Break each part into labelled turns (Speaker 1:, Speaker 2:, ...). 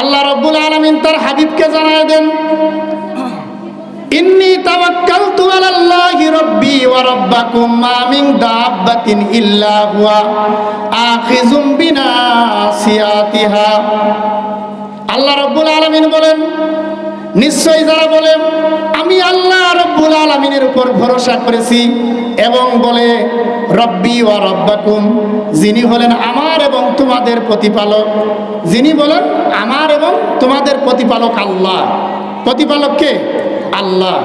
Speaker 1: আল্লাহ রব্বুল আলমিন তার হাবিবকে জানায় দেন, ইন্নি তাওয়াক্কালতু আলাল্লাহি রাব্বি ওয়া রাব্বাকুম মা মিন দাব্বাতিন ইল্লা হুয়া আখিযুম বিনাসিয়াতিহা। আল্লাহ রব্বুল আলামিন বলেন নিশ্চয়ই যারা বলে, আমি আল্লাহ রব্বুল আলমিনের উপর ভরসা করেছি এবং বলে, রব্বি ও রব্বাকুম যিনি হলেন আমার এবং তোমাদের প্রতিপালক। যিনি বলেন, আমার এবং তোমাদের প্রতিপালক আল্লাহ প্রতিপালক কে? আল্লাহ।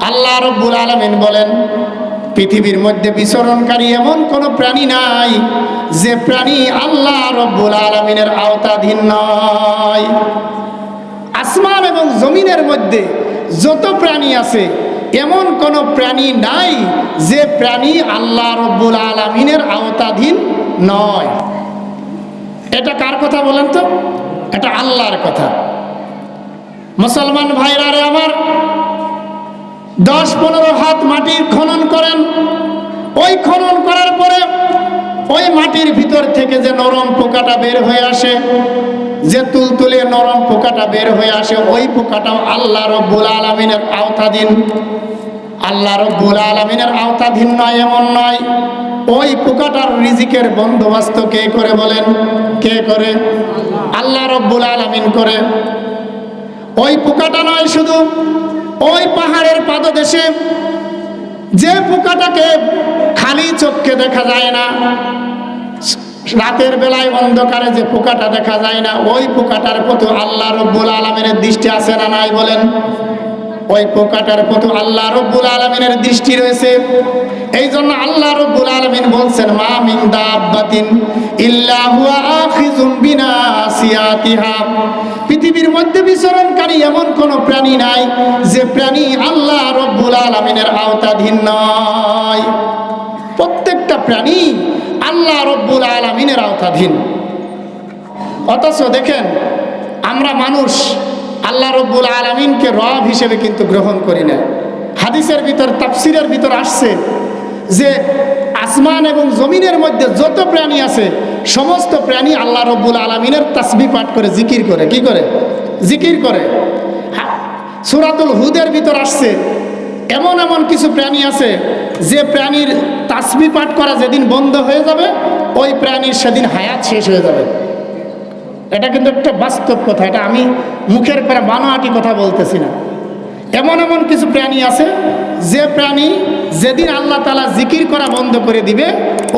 Speaker 1: আল্লাহ রব্বুল আলামিন বলেন পৃথিবীর মধ্যে বিচরণকারী এমন কোন প্রাণী নাই যে প্রাণী আল্লাহ রব্বুল আলমিনের আওতাধীন নয়। আসমান এবং জমিনের মধ্যে যত প্রাণী আছে, এমন কোন প্রাণী নাই যে প্রাণী আল্লাহ রব্বুল আলমিনের আওতাধীন নয়। এটা কার কথা বলেন তো? এটা আল্লাহর কথা। মুসলমান ভাইরা রে আমার দশ পনেরো হাত মাটির খনন করেন। ওই খনন করার পরে ওই মাটির ভিতর থেকে যে নরম পোকাটা বের হয়ে আসে, যে তুলতুলে নরম পোকাটা বের হয়ে আসে, ওই পোকাটাও আল্লাহ রব্বুল আলমিনের আওতাধীন। আল্লাহ রব্বুল আলমিনের আওতাধীন নয়, এমন নয়। ওই পোকাটার রিজিকের বন্দোবস্ত কে করে বলেন? কে করে? আল্লাহ রব্বুল আলমিন করে। ওই পোকাটা নয় শুধু ওই পাহাড়ের পাদদেশে যে পোকাটাকে খালি চোখকে দেখা যায় না, রাতের বেলায় অন্ধকারে যে পোকাটা দেখা যায় না, ওই পোকাটার প্রতি আল্লাহ রব্বুল আলমিনের দৃষ্টি আছে না নাই বলেন? ওই পোকাটার প্রতি আল্লাহ রব্বুল আলমিনের দৃষ্টি রয়েছে। এই জন্য আল্লাহ রব্বুল আলমিন বলছেন, মা মিন দাব্বাতিন পৃথিবীর মধ্যে বিচরণকারী এমন কোন প্রাণী নাই যে প্রাণী আল্লাহ রব্বুল আলমিনের আওতাধীন নয়। প্রত্যেকটা প্রাণী আল্লাহ রব্বুল আলমিনের আওতাধীন। অথচ দেখেন, আমরা মানুষ আল্লাহ রব্বুল আলমিনকে রব হিসেবে কিন্তু গ্রহণ করি না। হাদিসের ভিতর, তাফসিরের ভিতর আসছে যে আসমান এবং জমিনের মধ্যে যত প্রাণী আছে, সমস্ত প্রাণী আল্লাহ রব্বুল আলমিনের তাসবি পাঠ করে, জিকির করে। কি করে? জিকির করে। সুরাতুল হুদের ভিতর আসছে, এমন এমন কিছু প্রাণী আছে যে প্রাণীর তাসবি পাঠ করা যেদিন বন্ধ হয়ে যাবে, ওই প্রাণীর সেদিন হায়াত শেষ হয়ে যাবে। এটা কিন্তু একটা বাস্তব কথা, এটা আমি মুখের পরে মানোয়াটি কথা বলতেছি না। এমন এমন কিছু প্রাণী আছে, যে প্রাণী যেদিন আল্লাহ তালা জিকির করা বন্ধ করে দিবে,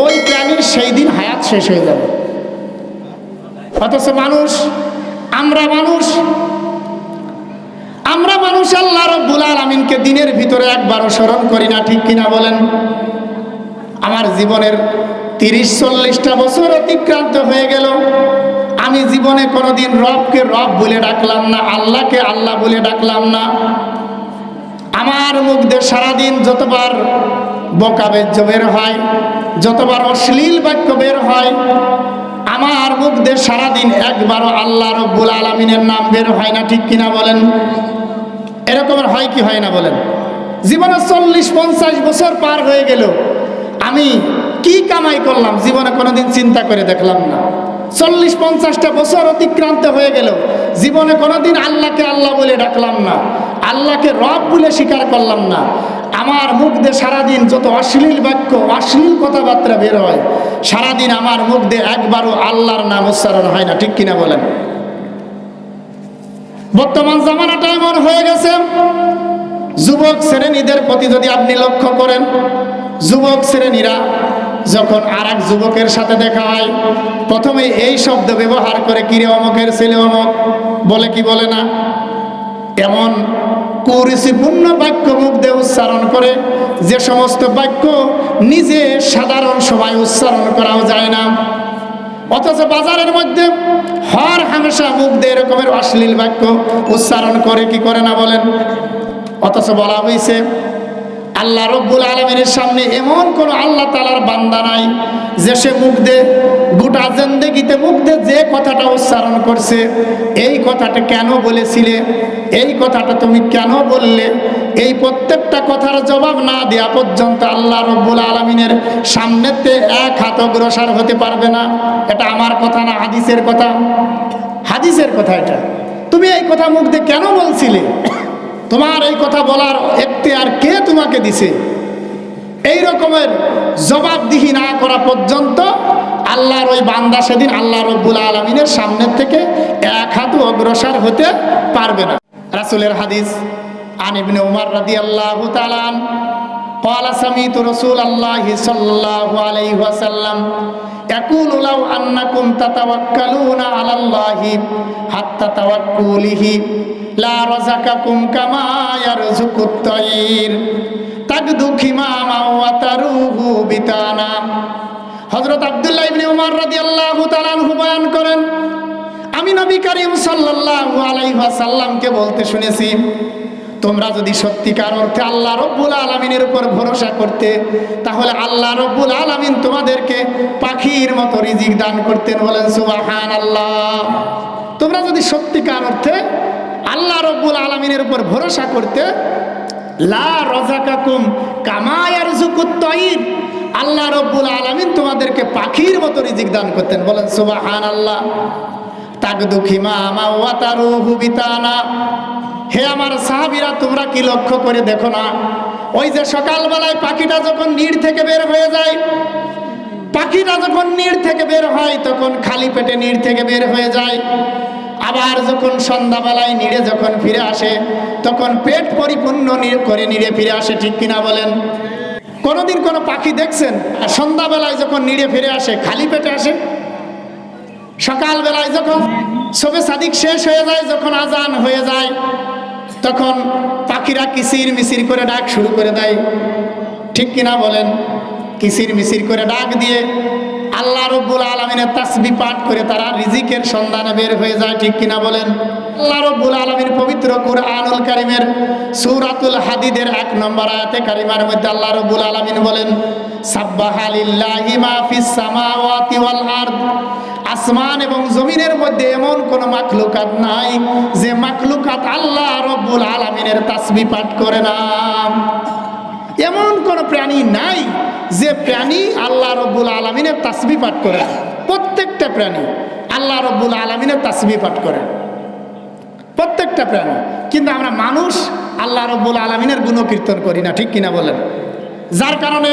Speaker 1: ওই প্রাণীর সেই দিন হায়াত শেষ হয়ে যাবে। অথচ মানুষ, আমরা মানুষ আমরা মানুষ আল্লাহ রব্বুল আলমিনকে দিনের ভিতরে একবারও স্মরণ করি না, ঠিক কিনা বলেন? আমার জীবনের তিরিশ, চল্লিশটা বছর অতিক্রান্ত হয়ে গেল। আমি জীবনে কোনোদিন রবকে রব বলে ডাকলাম না, আল্লাহকে আল্লাহ বলে ডাকলাম না। আমার মুখ দিয়ে সারাদিন যতবার বকা বেজ্য বের হয়, যতবার অশ্লীল বাক্য বের হয়, আমার মুখ দিয়ে সারাদিন একবারও আল্লাহ রব্বুল আলমিনের নাম বের হয় না, ঠিক কিনা বলেন? এরকমের হয় কি হয় না বলেন? জীবনে চল্লিশ, পঞ্চাশ বছর পার হয়ে গেল। আমি কি কামাই করলাম? জীবনে কোনোদিন চিন্তা করে দেখলাম না। চল্লিশ, পঞ্চাশটা বছর অতিক্রান্ত হয়ে গেল। জীবনে কোনোদিন আল্লাহকে আল্লাহ বলে ডাকলাম না। আল্লাহকে রব বলে স্বীকার করলাম না। আমার মুখ দিয়ে সারাদিন যত অশ্লীল বাক্য, অশ্লীল কথাবার্তা বের হয়, সারাদিন আমার মুখ দিয়ে একবারও আল্লাহর নাম উচ্চারণ হয় না। ঠিক কিনা বলেন? বর্তমান জামানাটা এমন হয়ে গেছে যুবক শ্রেণীদের প্রতি যদি আপনি লক্ষ্য করেন, যুবক শ্রেণীরা যখন আর এক যুবকের সাথে দেখা হয় প্রথমে এই শব্দ ব্যবহার করে, কিরে অমকের ছেলে অমক? বলে কি বলে না? এমন কুরুচিপূর্ণ বাক্য মুখ দিয়ে উচ্চারণ করে, যে সমস্ত বাক্য নিজে সাধারণ সময় উচ্চারণ করাও যায় না। অথচ বাজারের মধ্যে হর হামেশা মুখ দিয়ে এরকমের অশ্লীল বাক্য উচ্চারণ করে, কি করে না বলেন? অথচ বলা হয়েছে, আল্লাহ রব্বুল আলমিনের সামনে এমন কোন আল্লাহ তালার বান্দা নাই যে সে মুখ দিয়ে, গোটা জেন্দেগিতে মুখ দিয়ে যে কথাটা উচ্চারণ করছে, এই কথাটা কেন বলেছিলে, এই কথাটা তুমি কেন বললে, এই প্রত্যেকটা কথার জবাব না দেওয়া পর্যন্ত আল্লাহ রব্বুল আলমিনের সামনেতে এক হাত অগ্রসর হতে পারবে না। এটা আমার কথা না, হাদিসের কথা। হাদিসের কথা এটা। তুমি এই কথা মুখ দিয়ে কেন বলছিলে? তোমার এই কথা বলার একটি আর কে তোমাকে দিছে? এই রকমের জবাবদিহি না করা পর্যন্ত আল্লাহর ওই বান্দা সেদিন আল্লাহ রব্বুল আলমিনের সামনের থেকে এক হাত অগ্রসর হতে পারবে না। রাসুলের হাদিস আনিবিন উমার রাদি আল্লাহ قال سمعت رسول الله صلى الله عليه وسلم يقول لو أنكم تتوكلون على الله حتى توكله لا رزقكم كما يرزق الطير তাকদু খিমামা ওয়া তারুহু বিতানা হযরত আব্দুল্লাহ ইবনে উমর রাদিয়াল্লাহু তাআলা আনহু বয়ান করেন আমি নবী করিম সাল্লাল্লাহু আলাইহি ওয়াসাল্লামকে বলতে শুনেছি তোমরা যদি সত্যিকার অর্থে আল্লাহ রব্বুল আলমিনের উপর ভরসা করতে, তাহলে আল্লাহ রব্বুল আলমিন তোমাদেরকে পাখির মতো রিজিক দান করতেন বলেন সুবাহান আল্লাহ তোমরা যদি সত্যিকার অর্থে আল্লাহ রব্বুল আলমিনের উপর ভরসা করতে, লা রজাকাকুম কামায়ার জুকুত্তয়ির আল্লাহ রব্বুল আলমিন তোমাদেরকে পাখির মতো রিজিক দান করতেন বলেন সুবাহান আল্লাহ তাক দুঃখিমা আমা ওয়াতারুহু বিতানা। হে আমার সাহাবিরা, তোমরা কি লক্ষ্য করে দেখো না? ওই যে সকালবেলায় পাখিটা যখন নীড় থেকে বের হয়ে যায়, পাখিটা যখন নীড় থেকে বের হয়, তখন খালি পেটে নীড় থেকে বের হয়ে যায়। আবার যখন সন্ধ্যাবেলায় নিড়ে যখন ফিরে আসে, তখন পেট পরিপূর্ণ করে নিড়ে ফিরে আসে, ঠিক কিনা বলেন? কোনোদিন কোনো পাখি দেখছেন? সন্ধ্যাবেলায় যখন নিড়ে ফিরে আসে, খালি পেটে আসে? সকালবেলায় যখন সবে সাদিক শেষ হয়ে যায়, যখন আজান হয়ে যায় তখন পাখিরা কিসির মিসির করে ডাক শুরু করে দেয়। ঠিক কিনা বলেন? কিসির মিসির করে ডাক দিয়ে আল্লাহ রব্বুল আলমিনের তাসবি পাঠ করে তারা রিজিকের সন্ধানে বের হয়ে যায়, ঠিক কিনা বলেন? আল্লাহ রব্বুল আলমীর পবিত্র কুরআনুল কারিমের সূরাতুল হাদিদের এক নম্বর আয়াতে কারিমার মধ্যে আল্লাহ রব্বুল আলমিন বলেন সাব্বাহালিল্লাহি মা ফিস সামাওয়াতি আসমান এবং জমিনের মধ্যে এমন কোন মাখলুকাত নাই যে মাখলুকাত আল্লাহ রব্বুল আলমিনের তাসবি পাঠ করে না। এমন কোন প্রাণী নাই যে প্রাণী আল্লাহ রব্বুল আলমিনের তাসবি পাঠ করে প্রত্যেকটা প্রাণী আল্লাহ রব্বুল আলমিনের তাসবি পাঠ করে। প্রত্যেকটা প্রাণী। কিন্তু আমরা মানুষ আল্লাহ রব্বুল আলমিনের গুণকীর্তন করি না, ঠিক কিনা বলেন? যার কারণে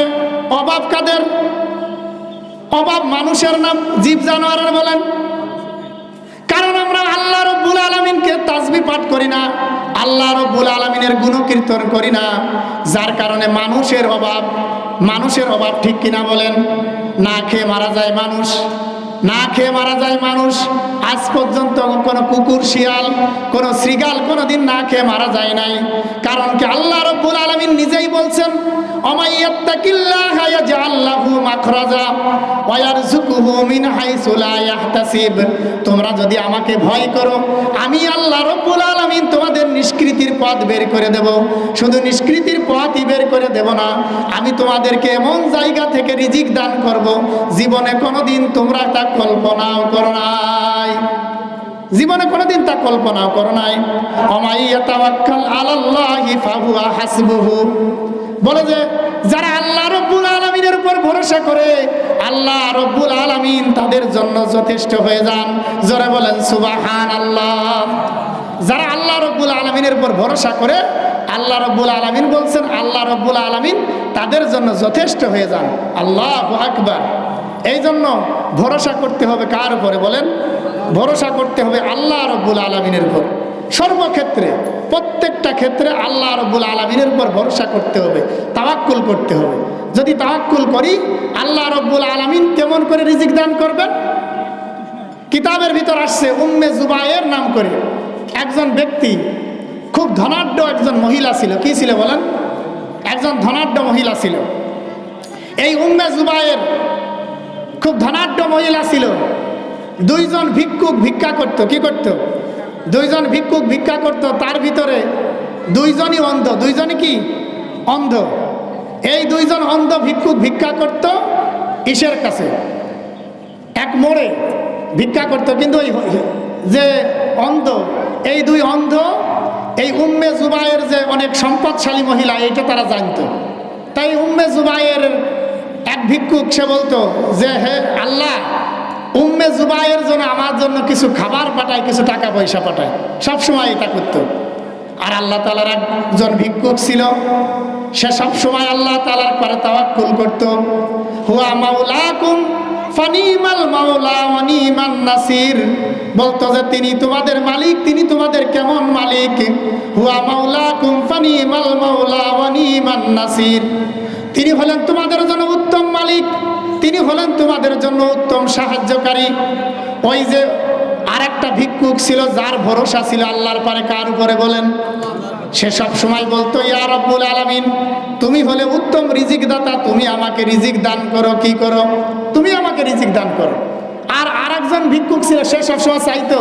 Speaker 1: অভাব কাদের? অভাব মানুষের নাম জীব জানোয়ারের বলেন। কারণ আমরা আল্লাহ রব্বুল আলমিনকে তাজবি পাঠ করি না, আল্লাহ রব্বুল আলমিনের গুণকীর্তন করি না, যার কারণে মানুষের অভাব মানুষের অভাব ঠিক কিনা বলেন? না খেয়ে মারা যায় মানুষ। না খেয়ে মারা যায় মানুষ। আজ পর্যন্ত কোনো কুকুর, শিয়াল, কোনো শ্রীগাল কোনো দিন না খেয়ে মারা যায় নাই। কারণ কি আল্লাহ রব্বুল আলমিন নিজেই বলছেন তোমরা যদি আমাকে ভয় করো, আমি আল্লাহ রব্বুল তোমাদের নিষ্কৃতির পথ বের করে দেব। শুধু নিষ্কৃতির পথই বের করে দেব না, আমি তোমাদেরকে এমন জায়গা থেকে রিজিক দান করব, জীবনে কোনোদিন তোমরা তা কল্পনাও করো নাই। জীবনে কোনোদিন তা কল্পনাও করো নাই। হাসবুহু। বলে যে, যারা আল্লাহ রব্বুল আলমিনের উপর ভরসা করে, আল্লাহ রব্বুল আলমিন তাদের জন্য যথেষ্ট হয়ে যান। জোরে বলেন সুবাহান আল্লাহ যারা আল্লাহ রব্বুল আলমিনের উপর ভরসা করে, আল্লাহ রব্বুল আলমিন বলছেন, আল্লাহ রব্বুল আলমিন তাদের জন্য যথেষ্ট হয়ে যান। আল্লাহ আকবার। এই জন্য ভরসা করতে হবে কার উপরে বলেন? ভরসা করতে হবে আল্লাহ রব্বুল আলমিনের উপর। সর্বক্ষেত্রে, প্রত্যেকটা ক্ষেত্রে আল্লাহ রব্বুল আলমিনের উপর ভরসা করতে হবে, তাওয়াক্কুল করতে হবে। যদি তাওয়াক্কুল করি, আল্লাহ রব্বুল আলমিন কেমন করে রিজিক দান করবেন? কিতাবের ভিতর আসছে, উম্মে জুবাইয়ের নাম করে। একজন ব্যক্তি, খুব ধনাঢ্য একজন মহিলা ছিল। কি ছিল বলেন? একজন ধনাঢ্য মহিলা ছিল। এই উম্মে জুবাইয়ের খুব ধনাঢ্য মহিলা ছিল। দুইজন ভিক্ষুক ভিক্ষা করত, কি করত? দুইজন ভিক্ষুক ভিক্ষা করত, তার ভিতরে দুইজনই অন্ধ। দুইজনই কি? অন্ধ। এই দুইজন অন্ধ ভিক্ষুক ভিক্ষা করত ঈশের কাছে। এক মোড়ে ভিক্ষা করত, কিন্তু ওই যে অন্ধ, এই দুই অন্ধ, এই উম্মে জুবাইয়ের যে অনেক সম্পদশালী মহিলা এটা তারা জানতো। তাই উম্মে জুবাইয়ের এক ভিক্ষুক, সে বলতো যে, হে আল্লাহ, উম্মে জুবাইয়ের জন্য আমার জন্য কিছু খাবার পাঠায়, কিছু টাকা পয়সা পাঠায়। সবসময় এটা করতো। আর আল্লাহ তালার একজন ভিক্ষুক ছিল। সে সব সময় আল্লাহ তালার পরে তাওয়াক্কুল করত। হুয়া মাওলাকুম, ফানিমাল মাওলা ওয়ানিমান নাসির। বলতো যে, তিনি তোমাদের মালিক, তিনি তোমাদের কেমন মালিক? হুয়া মাওলাকুম, ফানিমাল মাওলা ওয়ানিমান নাসির। তিনি হলেন তোমাদের জন্য উত্তম মালিক, তিনি হলেন তোমাদের জন্য উত্তম সাহায্যকারী। ওই যে আর একটা ভিক্ষুক ছিল, যার ভরসা ছিল আল্লাহর পারে কার উপরে বলেন? সে সব সময় বলতো, ইয়া রব্বুল আলামিন, তুমি হলে উত্তম রিজিক দাতা তুমি আমাকে রিজিক দান করো, কি করো? তুমি আমাকে রিজিক দান করো। আর আরেকজন ভিক্ষুক ছিল, সে সবসময় চাইতো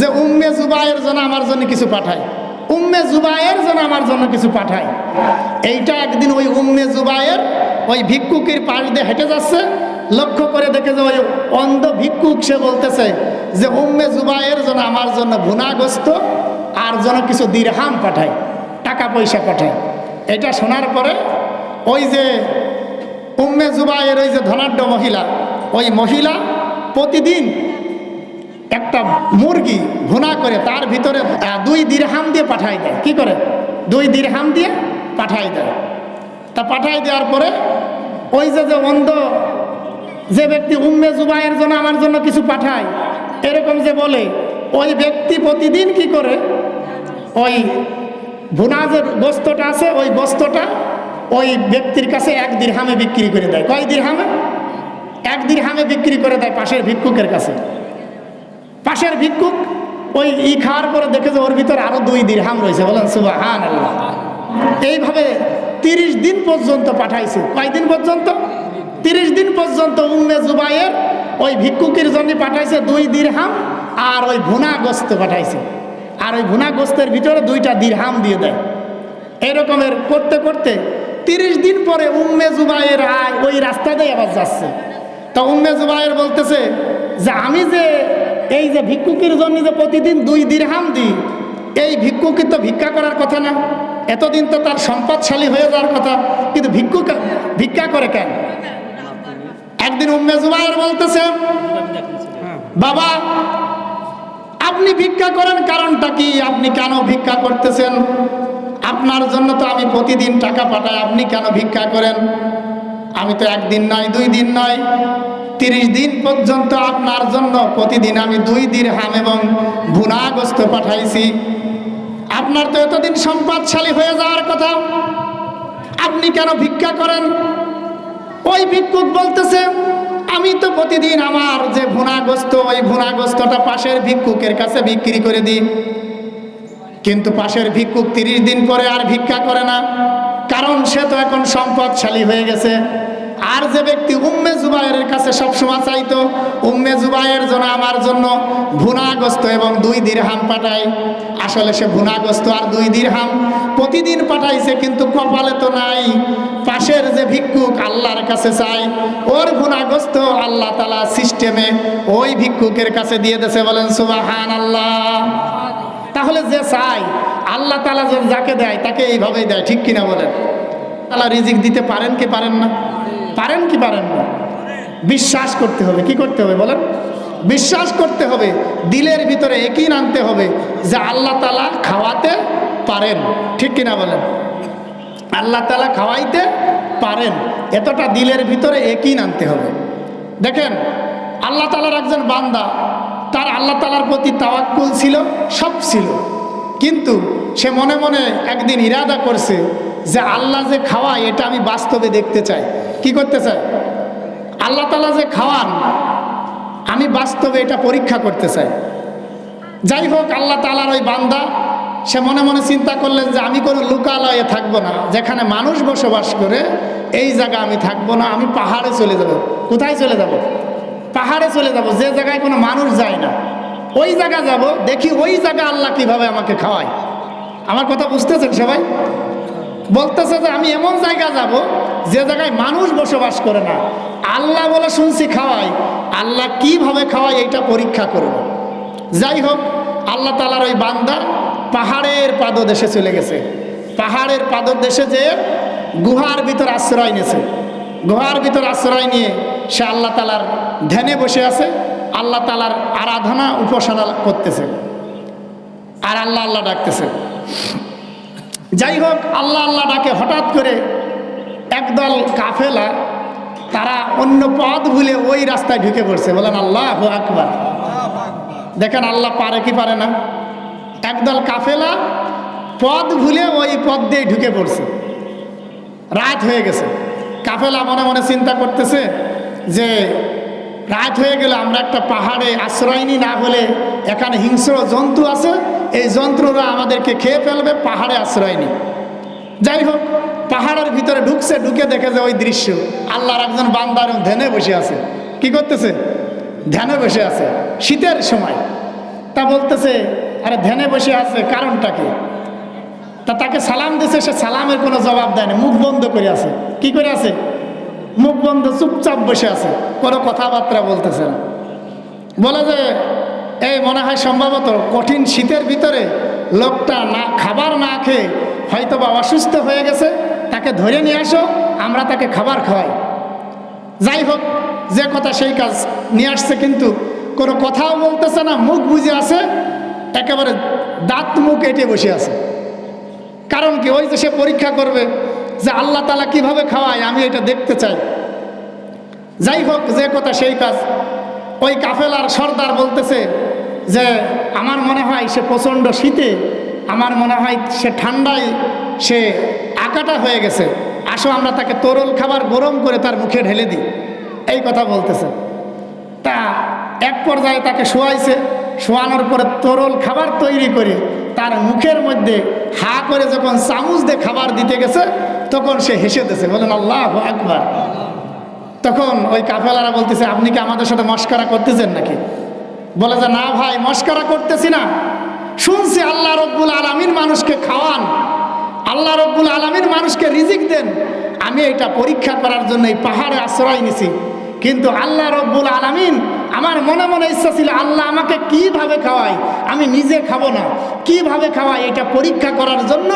Speaker 1: যে উম্মে জুবাইয়ের জন্য আমার জন্য কিছু পাঠায়। উম্মে জুবায়ের জন্য আমার জন্য কিছু পাঠায়। এইটা একদিন ওই উম্মে জুবায়ের ওই ভিক্ষুকের পাশ দিয়ে হেঁটে যাচ্ছে। লক্ষ্য করে দেখে যে ওই অন্ধ ভিক্ষুক সে বলতেছে যে, উম্মে জুবায়ের যেন আমার জন্য ভুনাগ্রস্ত আর যেন কিছু দিরহাম পাঠায়, টাকা পয়সা পাঠায়। এটা শোনার পরে ওই যে উম্মে জুবায়ের ওই যে ধনাঢ্য মহিলা, ওই মহিলা প্রতিদিন একটা মুরগি ভুনা করে তার ভিতরে দুই দিরহাম দিয়ে পাঠাই দেয়। কি করে? দুই দিরহাম দিয়ে পাঠাই দেয়। তা পাঠাই দেওয়ার পরে ওই যে যে অন্ধ যে ব্যক্তি উম্মে জুবাইয়ের জন্য আমার জন্য কিছু পাঠায়, এরকম যে বলে, ওই ব্যক্তি প্রতিদিন কি করে? ওই ভুনা যে বস্তুটা আছে, ওই বস্তুটা ওই ব্যক্তির কাছে এক দিরহামে বিক্রি করে দেয়। কয় দিরহামে? এক দিরহামে বিক্রি করে দেয় পাশের ভিক্ষুকের কাছে। পাশের ভিক্ষুক ওই ই খাওয়ার পরে দেখে যে ওর ভিতরে আরও দুই দিরহাম রয়েছে। বলেন আল্লাহ এইভাবে তিরিশ দিন পর্যন্ত পাঠাইছে। কয়দিন পর্যন্ত? তিরিশ দিন পর্যন্ত উম্মে জুবাইয়ের ওই ভিক্ষুকের জন্য পাঠাইছে দুই দিরহাম আর ওই ভুনা গোস্ত পাঠাইছে। আর ওই ভুনা গোস্তের ভিতরে দুইটা দিরহাম দিয়ে দেয়। এরকমের করতে করতে তিরিশ দিন পরে উম্মে জুবাইয়ের আয় ওই রাস্তা দিয়ে আবার যাচ্ছে। তা উম্মে জুবাইয়ের বলতেছে যে, আমি যে এই যে ভিক্ষুকের জন্য যে প্রতিদিন দুই দিরহাম দিই, এই ভিক্ষুকে তো ভিক্ষা করার কথা না। এতদিন তো তার সম্পদশালী হয়ে যাওয়ার কথা, কিন্তু ভিক্ষুক ভিক্ষা করে কেন? একদিন উম্মে বলতেছে, বাবা, আপনি ভিক্ষা করেন কারণটা কি? আপনি কেন ভিক্ষা করতেছেন? আপনার জন্য তো আমি প্রতিদিন টাকা পাঠাই, আপনি কেন ভিক্ষা করেন? আমি তো একদিন নয়, দুই দিন নয়, তিরিশ দিন পর্যন্ত আপনার জন্য প্রতিদিন আমি দুই দিন হাম এবং ভুনাগ্রস্ত পাঠাইছি। আপনার তো এতদিন সম্পদশালী হয়ে যাওয়ার কথা। আপনি কেন ভিক্ষা করেন? ওই ভিক্ষুক বলতেছে, আমি তো প্রতিদিন আমার যে ভুনাগ্রস্ত ওই ভুনাগ্রস্তটা পাশের ভিক্ষুকের কাছে বিক্রি করে দিই। কিন্তু পাশের ভিক্ষুক তিরিশ দিন পরে আর ভিক্ষা করে না, কারণ সে তো এখন সম্পদশালী হয়ে গেছে। আর যে ব্যক্তি উম্মে জুবাইয়ের কাছে সবসময় চাইতো, উম্মে জুবাইয়ের জন্য আমার জন্য ভুনাগ্রস্ত এবং দুই দিরহাম পাঠায়। আসলে সে ভুনাগ্রস্ত আর দুই দিরহাম প্রতিদিন পাঠাইছে, কিন্তু কপালে তো নাই। পাশের যে ভিক্ষুক আল্লাহর কাছে চাই ওর ভুনাগ্রস্ত আল্লাহ তালা সিস্টেমে ওই ভিক্ষুকের কাছে দিয়ে দেছে বলেন সুবাহান আল্লাহ তাহলে যে চাই আল্লাহ তালা যাকে দেয়, তাকে এইভাবেই দেয়, ঠিক কিনা বলেন? তালা রিজিক দিতে পারেন কি পারেন না? পারেন কি পারেন না? বিশ্বাস করতে হবে। কি করতে হবে বলেন? বিশ্বাস করতে হবে। দিলের ভিতরে একই আনতে হবে যে আল্লাহ তালা খাওয়াতে পারেন। ঠিক কিনা বলেন? আল্লাহ তালা খাওয়াইতে পারেন। এতটা দিলের ভিতরে একই আনতে হবে। দেখেন, আল্লাহ তালার একজন বান্দা, তার আল্লাহ তালার প্রতি তাওয়াক্কুল ছিল, সব ছিল। কিন্তু সে মনে মনে একদিন ইরাদা করছে যে আল্লাহ যে খাওয়ায়, এটা আমি বাস্তবে দেখতে চাই। কি করতে চাই? আল্লাহ তালা যে খাওয়ান, আমি বাস্তবে এটা পরীক্ষা করতে চাই। যাই হোক, আল্লাহ তালার ওই বান্দা, সে মনে মনে চিন্তা করলেন যে আমি কোনো লোকালয়ে থাকব না, যেখানে মানুষ বসবাস করে, এই জায়গা আমি থাকব না, আমি পাহাড়ে চলে যাব। কোথায় চলে যাব? পাহাড়ে চলে যাব, যে জায়গায় কোনো মানুষ যায় না। ওই জায়গা যাব, দেখি ওই জায়গা আল্লাহ কীভাবে আমাকে খাওয়ায়। আমার কথা বুঝতেছেন সবাই? বলতেছে যে আমি এমন জায়গা যাব যে জায়গায় মানুষ বসবাস করে না। আল্লাহ বলে, শুনছি খাওয়াই। আল্লাহ কীভাবে খাওয়াই এইটা পরীক্ষা করব যাই হোক, আল্লাহ তালার ওই বান্দা পাহাড়ের পাদদেশে চলে গেছে। পাহাড়ের পাদদেশে যে গুহার ভিতর আশ্রয় নিয়েছে। গুহার ভিতর আশ্রয় নিয়ে সে আল্লাহ তালার ধ্যানে বসে আছে। আল্লাহ তালার আরাধনা, উপাসনা করতেছে। আর আল্লাহ আল্লাহ ডাকতেছে। যাই হোক, আল্লাহ আল্লাহ ডাকে, হঠাৎ করে একদল কাফেলা তারা অন্য পথ ভুলে ওই রাস্তায় ঢুকে পড়ছে। বলেন, আল্লাহ আকবার। দেখেন, আল্লাহ পারে কি পারে না? একদল কাফেলা পথ ভুলে ওই পথ দিয়ে ঢুকে পড়ছে। রাত হয়ে গেছে। কাফেলা মনে মনে চিন্তা করতেছে যে রাত হয়ে গেলে আমরা একটা পাহাড়ে আশ্রয় নিই, না হলে এখানে হিংস্র জন্তু আছে, এই জন্তুরা আমাদেরকে খেয়ে ফেলবে, পাহাড়ে আশ্রয় নিই। যাই হোক, পাহাড়ের ভিতরে ঢুকছে, ঢুকে দেখে যে ওই দৃশ্য। আল্লাহর একজন বান্দার ধ্যানে বসে আছে। কি করতেছে? ধ্যানে বসে আছে। শীতের সময়। তা বলতেছে, আরে ধ্যানে বসে আছে, কারণটা কি? তা তাকে সালাম দিছে, সে সালামের কোনো জবাব দেয় না মুখ বন্ধ করে আছে। কি করে আছে? মুখ বন্ধ, চুপচাপ বসে আছে, কোনো কথাবার্তা বলতেছে না। বলে যে, এই মনে হয় সম্ভবত কঠিন শীতের ভিতরে লোকটা না, খাবার না খেয়ে হয়তো বা অসুস্থ হয়ে গেছে, তাকে ধরে নিয়ে আসো, আমরা তাকে খাবার খাওয়াই। যাই হোক, যে কথা সেই কাজ নিয়ে আসছে, কিন্তু কোনো কথাও বলতেছে না, মুখ বুঝে আছে, একেবারে দাঁত মুখ এঁটে বসে আছে। কারণ কি? ওই যে সে পরীক্ষা করবে যে আল্লাহ তালা কীভাবে খাওয়ায়, আমি এটা দেখতে চাই। যাই হোক, যে কথা সেই কাজ। ওই কাফেলার সর্দার বলতেছে যে, আমার মনে হয় সে প্রচণ্ড শীতে, আমার মনে হয় সে ঠান্ডায়, সে আকাটা হয়ে গেছে। আসো, আমরা তাকে তরল খাবার গরম করে তার মুখে ঢেলে দিই। এই কথা বলতেছে। তা এক পর্যায়ে তাকে শোয়াইছে। শোয়ানোর পরে তরল খাবার তৈরি করে তার মুখের মধ্যে হা করে যখন চামচ দিয়ে খাবার দিতে গেছে, তখন সে হেসে দিয়েছে। বলেন আল্লাহ একবার তখন ওই কাফেলারা বলতেছে, আপনি কি আমাদের সাথে মস্কারা করতেছেন নাকি? বলে যে, না ভাই, মস্কারা করতেছি না। শুনছি আল্লাহ রব্বুল আলমিন মানুষকে খাওয়ান। আল্লাহ রব্বুল আলমিন মানুষকে রিজিক দেন। আমি এটা পরীক্ষা করার জন্য এই পাহাড়ে আশ্রয় নিছি। কিন্তু আল্লাহ রব্বুল আলমিন আমার মনে মনে ইচ্ছা ছিল, আল্লাহ আমাকে কীভাবে খাওয়ায়? আমি নিজে খাব না। কীভাবে খাওয়াই এটা পরীক্ষা করার জন্য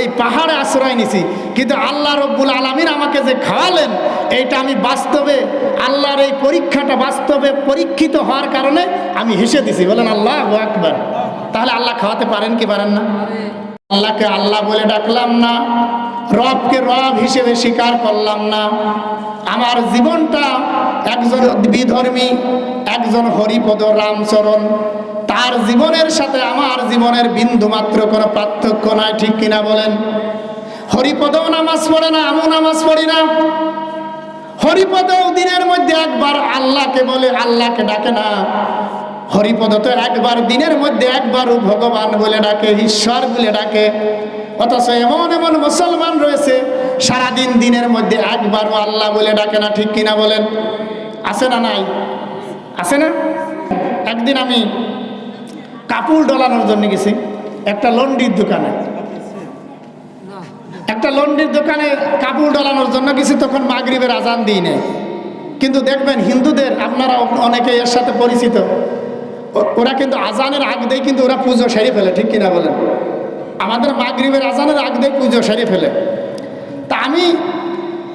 Speaker 1: এই পাহাড়ে আশ্রয় নিছি। কিন্তু আল্লাহ রব্বুল আলমিন আমাকে যে খাওয়ালেন, এইটা আমি বাস্তবে, আল্লাহর এই পরীক্ষাটা বাস্তবে পরীক্ষিত হওয়ার কারণে আমি হেসে দিছি। বলেন, আল্লাহ আকবার। তাহলে আল্লাহ খাওয়াতে পারেন কি পারেন না? আল্লাহকে আল্লাহ বলে ডাকলাম না। রবকে রব হিসেবে স্বীকার করলাম না। আমার জীবনটা একজন বিধর্মী একজন হরিপদ রামচরণ। তার জীবনের সাথে আমার জীবনের বিন্দু মাত্র কোনো পার্থক্য নাই, ঠিক কিনা বলেন? হরিপদও নামাজ পড়ে না, আমিও নামাজ পড়ি না। হরিপদও দিনের মধ্যে একবার আল্লাহকে বলে, আল্লাহকে ডাকে না। হরিপদ তো একবার দিনের মধ্যে একবারও ভগবান বলে ডাকে, ঈশ্বর বলে ডাকে। অথচ এমন এমন মুসলমান রয়েছে, সারাদিন দিনের মধ্যে একবারও আল্লাহ বলে ডাকে না, ঠিক কিনা বলেন? আছে না নাই? আছে না? একদিন আমি কাপড় ডলানোর জন্য গেছি, একটা লন্ডির দোকানে। একটা লন্ডির দোকানে কাপড় ডলানোর জন্য গেছি, তখন মাগরিবের আজান দিই নেই। কিন্তু দেখবেন হিন্দুদের, আপনারা অনেকে এর সাথে পরিচিত ওরা কিন্তু আজানের আগ দিয়ে কিন্তু ওরা পুজো সেরে ফেলে, ঠিক কিনা বলেন? আমাদের মাগরিবের আজানের আগ দিয়ে পুজো সেরে ফেলে। তা আমি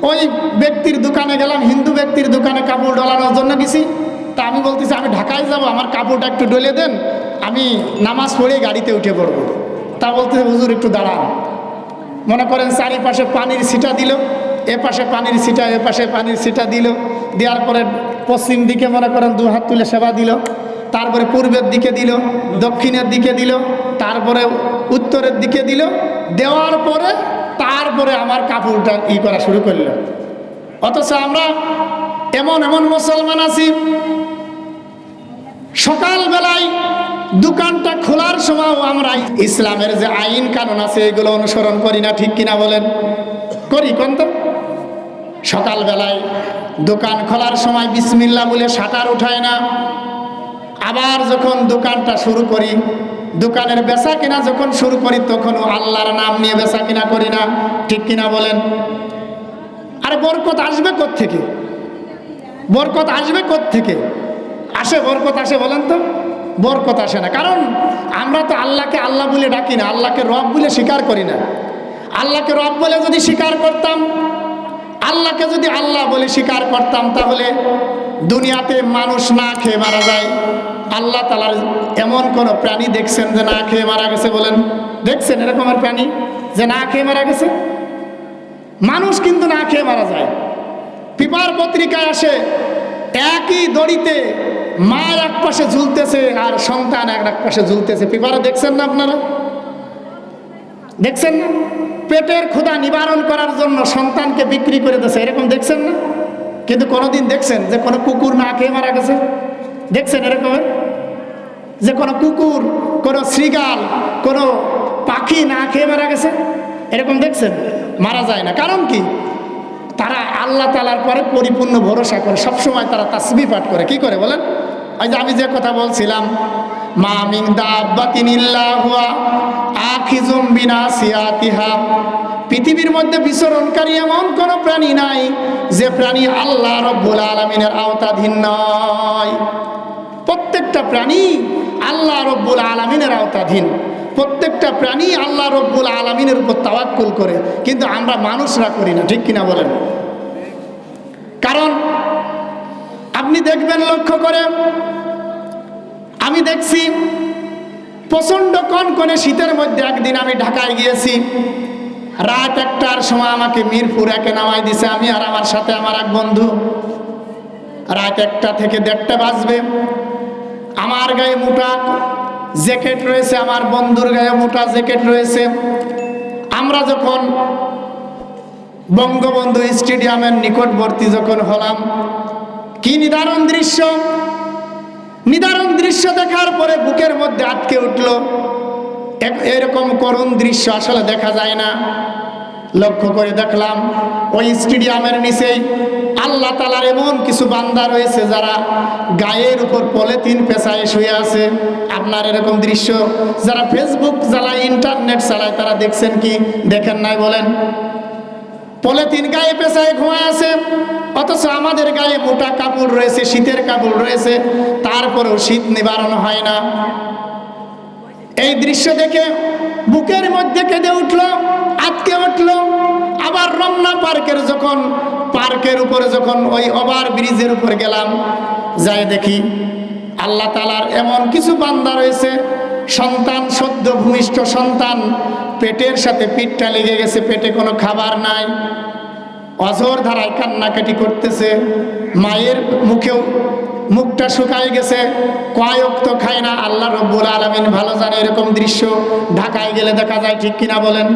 Speaker 1: ওই ব্যক্তির দোকানে গেলাম, হিন্দু ব্যক্তির দোকানে কাপড় ডলানোর জন্য গেছি। তা আমি বলতেছি, আমি ঢাকায় যাব, আমার কাপড়টা একটু ডলে দেন, আমি নামাজ পড়ে গাড়িতে উঠে পড়ব। তা বলতেছে, হুজুর, একটু দাঁড়ান। মনে করেন চারিপাশে পানির ছিটা দিল এ পাশে পানির ছিটা এ পাশে পানির ছিটা দিল, দেওয়ার পরে পশ্চিম দিকে মনে করেন দু হাত তুলে সেবা দিল। তারপরে পূর্বের দিকে দিল, দক্ষিণের দিকে দিল, তারপরে উত্তরের দিকে দিল, দেওয়ার পরে তারপরে আমার কাপড়টা ই করা শুরু করল। অথচ আমরা এমন এমন মুসলমান আছি, সকালবেলায় দোকানটা খোলার সময়ও আমরা ইসলামের যে আইন কানুন আছে, এগুলো অনুসরণ করি না, ঠিক কিনা বলেন? করি, কোন তো? সকালবেলায় দোকান খোলার সময় বিসমিল্লা বলে শাটার উঠায় না আবার যখন দোকানটা শুরু করি, দোকানের বেচা কিনা যখন শুরু করি তখন আল্লাহর নাম নিয়ে বেচা কিনা করি না। ঠিক কিনা বলেন? আরে বরকত আসবে থেকে বরকত আসবে থেকে আসে বরকত আসে বলেন তো? বরকত আসে না। কারণ আমরা তো আল্লাহকে আল্লাহ বলে ডাকি না, আল্লাহকে রব বলে স্বীকার করি না। আল্লাহকে রব বলে যদি স্বীকার করতাম আল্লাহকে যদি আল্লাহ বলে স্বীকার করতাম, তাহলে দুনিয়াতে মানুষ না খেয়ে মারা যায়। আল্লাহ তালার এমন কোন প্রাণী দেখছেন যে না খেয়ে মারা গেছে বলেন। দেখছেন এরকমের প্রাণী যে না খেয়ে মারা গেছে? মানুষ কিন্তু না খেয়ে মারা যায়। পিপার পত্রিকায় আসে, একই দড়িতে মা এক পাশে ঝুলতেছে আর সন্তান এক এক পাশে ঝুলতেছে। পিপারে দেখছেন না আপনারা? দেখছেন না? পেটের ক্ষুধা নিবারণ করার জন্য সন্তানকে বিক্রি করে দিয়েছে। এরকম দেখছেন না? কিন্তু কোনোদিন দেখছেন যে কোনো কুকুর না খেয়ে মারা গেছে? দেখছেন এরকমের যে কোনো কুকুর, কোনো শ্রীগাল, কোনো পাখি না খেয়ে মারা গেছে? এরকম দেখছেন? মারা যায় না। কারণ কি? তারা আল্লাহ তালার পরে পরিপূর্ণ ভরসা করে। সবসময় তারা তাসবি পাঠ করে। কি করে বলেন? ওই যে আমি যে কথা বলছিলাম মা মিং দাব্বাতিন আখিজুম বিনাসিয়াতিহা। পৃথিবীর মধ্যে বিচরণকারী এমন কোন প্রাণী নাই যে প্রাণী আল্লাহ রব্বুল আলমিনের আওতাধীন নয়। প্রত্যেকটা প্রাণী আল্লাহ রব্বুল আলমিনের আওতাধীন। প্রত্যেকটা প্রাণী আল্লাহ রব্বুল আলমিনের উপর তাওয়াক্কুল করে, কিন্তু আমরা মানুষরা করি না, ঠিক কিনা বলেন? কারণ আপনি দেখবেন লক্ষ্য করে আমি দেখছি প্রচণ্ড কনকনে শীতের মধ্যে একদিন আমি ঢাকায় গিয়েছি। রাত একটার সময় আমাকে মিরপুর একে নামাই দিছে আমি আর আমার সাথে আমার এক বন্ধু। রাত একটা থেকে দেড়টা বাজবে। আমার গায়ে মোটা জ্যাকেট রয়েছে, আমার বন্ধুর গায়ে মোটা জ্যাকেট রয়েছে। আমরা যখন বঙ্গবন্ধু স্টেডিয়ামের নিকটবর্তী যখন হলাম, কি নিদারণ দৃশ্য! নিদারুণ দৃশ্য দেখার পরে বুকের মধ্যে আটকে উঠল। এরকম করুণ দৃশ্য আসলে দেখা যায় না। লক্ষ্য করে দেখলাম, ওই স্টেডিয়ামের নিচেই আল্লাহ তালার এমন কিছু বান্দা রয়েছে যারা গায়ের উপর পলিথিন পেশায় শুয়ে আছে। আপনার এরকম দৃশ্য যারা ফেসবুক চালায় ইন্টারনেট চালায়, তারা দেখছেন কি? দেখেন নাই বলেন। পলিথিন গায়ে পেশায় ঘুমায় আছে, অথচ আমাদের গায়ে মোটা কাপড় রয়েছে, শীতের কাপড় রয়েছে, তারপরেও শীত নিবারণ হয় না। এই দৃশ্য দেখে বুকের মধ্যে কেঁদে উঠল, আটকে উঠল। আবার রমনা পার্কের যখন, পার্কের উপরে যখন ওই ওভার ব্রিজের উপর গেলাম যায় দেখি আল্লাহ তালার এমন কিছু বান্দা রয়েছে সন্তান, সদ্য ভূমিষ্ঠ সন্তান, পেটের সাথে পিঠটা লেগে গেছে, পেটে কোনো খাবার নাই। অজর ধারায় কান্নাকাটি করতেছে। মায়ের মুখেও মুখটা শুকায় গেছে। কয়ক্ত খায় না, আল্লাহ রব্বুল আলমিন ভালো জানে এরকম দৃশ্য। ঢাকায় গেলে দেখা যায় ঠিক কিনা বলেন?